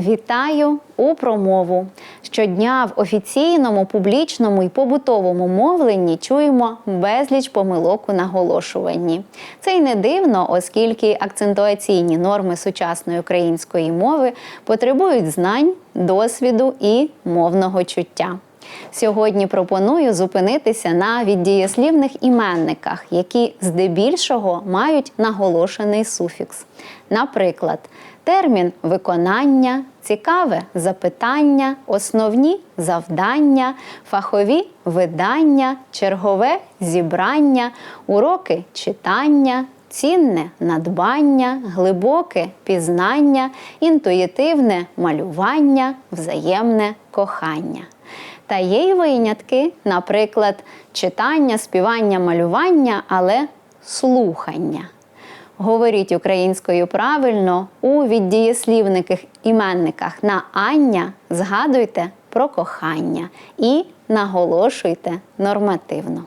Вітаю у промову. Щодня в офіційному, публічному і побутовому мовленні чуємо безліч помилок у наголошуванні. Це й не дивно, оскільки акцентуаційні норми сучасної української мови потребують знань, досвіду і мовного чуття. Сьогодні пропоную зупинитися на віддієслівних іменниках, які здебільшого мають наголошений суфікс. Наприклад, термін виконання, цікаве запитання, основні завдання, фахові видання, чергове зібрання, уроки читання. Цінне надбання, глибоке пізнання, інтуїтивне малювання, взаємне кохання. Та є й винятки, наприклад, читання, співання, малювання, але слухання. Говоріть українською правильно у віддієслівниках іменниках на ання згадуйте про кохання і наголошуйте нормативно.